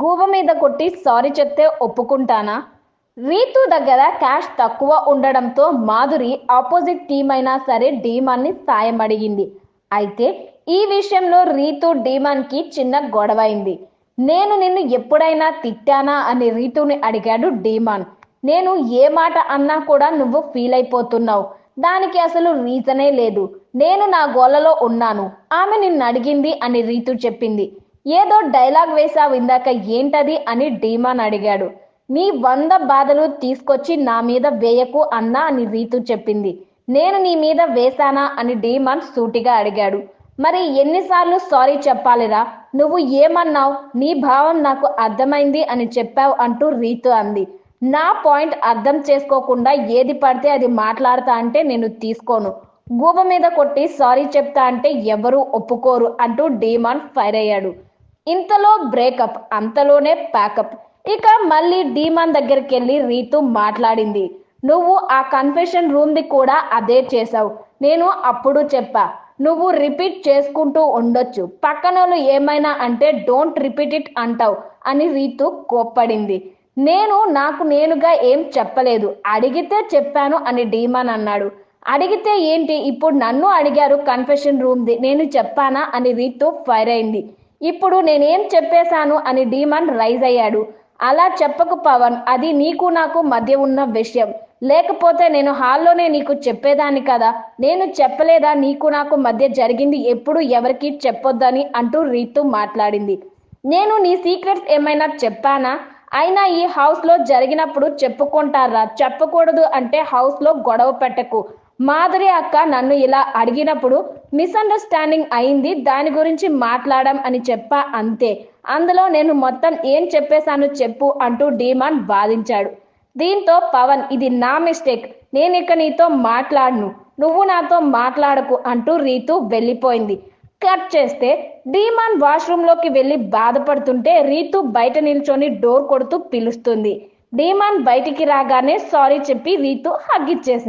గూబ మీద కొట్టి సారీ చెప్తే ఒప్పుకుంటానా? రీతు దగ్గర క్యాష్ తక్కువ ఉండడంతో మాధురి ఆపోజిట్ టీం అయినా సరే డీమాన్ని సాయం అడిగింది అయితే ఈ విషయంలో రీతు డీమాన్కి చిన్న గొడవైంది. నేను నిన్ను ఎప్పుడైనా తిట్టానా అని రీతుని అడిగాడు డీమాన్. నేను ఏ మాట అన్నా కూడా నువ్వు ఫీల్ అయిపోతున్నావు. దానికి అసలు రీజనే లేదు. నేను నా గోలలో ఉన్నాను. ఆమె నిన్ను అడిగింది అని రీతు చెప్పింది. ఏదో డైలాగ్ వేసావు ఇందాక ఏంటది అని డీమాన్ అడిగాడు. నీ వంద బాధలు తీసుకొచ్చి నా మీద వేయకు అన్నా అని రీతు చెప్పింది. నేను నీ మీద వేశానా అని డీమాన్ సూటిగా అడిగాడు. మరి ఎన్నిసార్లు సారీ చెప్పాలిరా? నువ్వు ఏమన్నావు? నీ భావం నాకు అర్థమైంది అని చెప్పావు అంటూ రీతు అంది. నా పాయింట్ అర్థం చేసుకోకుండా ఏది పడితే అది మాట్లాడతా అంటే నేను తీసుకోను. గూబ మీద కొట్టి సారీ చెప్తా అంటే ఎవరు ఒప్పుకోరు అంటూ డీమాన్ ఫైర్ అయ్యాడు. ఇంతలో బ్రేకప్ అంతలోనే ప్యాకప్. ఇక మళ్ళీ డీమాన్ దగ్గరికి వెళ్ళి రీతు మాట్లాడింది. నువ్వు ఆ కన్ఫెషన్ రూమ్ది కూడా అదే చేసావు నేను అప్పుడు చెప్పా నువ్వు రిపీట్ చేసుకుంటూ ఉండొచ్చు. పక్కనోళ్ళు ఏమైనా అంటే డోంట్ రిపీట్ ఇట్ అంటావు అని రీతు కోప్పడింది. నేను నాకు నేనుగా ఏం చెప్పలేదు. అడిగితే చెప్పాను అని డీమాన్ అన్నాడు. అడిగితే ఏంటి? ఇప్పుడు నన్ను అడిగారు కన్ఫెషన్ రూమ్ది. నేను చెప్పానా? అని రీతు ఫైర్ అయింది. ఇప్పుడు నేనేం చెప్పేశాను అని డీమాన్ రైజ్ అయ్యాడు. అలా చెప్పకు పవన్ అది నీకు నాకు మధ్య ఉన్న విషయం. లేకపోతే నేను హాల్లోనే నీకు చెప్పేదాన్ని కదా. నేను చెప్పలేదా నీకు నాకు మధ్య జరిగింది ఎప్పుడు ఎవరికి చెప్పొద్దని అంటూ రీతు మాట్లాడింది. నేను నీ సీక్రెట్స్ ఏమైనా చెప్పానా? అయినా ఈ హౌస్లో జరిగినప్పుడు చెప్పుకుంటారా? చెప్పకూడదు అంటే హౌస్లో గొడవ పెట్టకు. మాధురి అక్క నన్ను ఇలా అడిగినప్పుడు మిస్అండర్స్టాండింగ్ అయింది. దాని గురించి మాట్లాడాం అని చెప్పా అంతే. అందులో నేను మొత్తం ఏం చెప్పేశాను చెప్పు అంటూ డీమాన్ వాదించాడు. దీంతో పవన్ ఇది నా మిస్టేక్. నేను ఇక నీతో మాట్లాడను. నువ్వు నాతో మాట్లాడకు అంటూ రీతు వెళ్ళిపోయింది. కట్ చేస్తే డీమాన్ వాష్రూమ్లోకి వెళ్ళి బాధపడుతుంటే రీతు బయట నిల్చొని డోర్ కొడుతూ పిలుస్తుంది. డీమాన్ బయటికి రాగానే సారీ చెప్పి రీతు హగ్ ఇచ్చేసింది.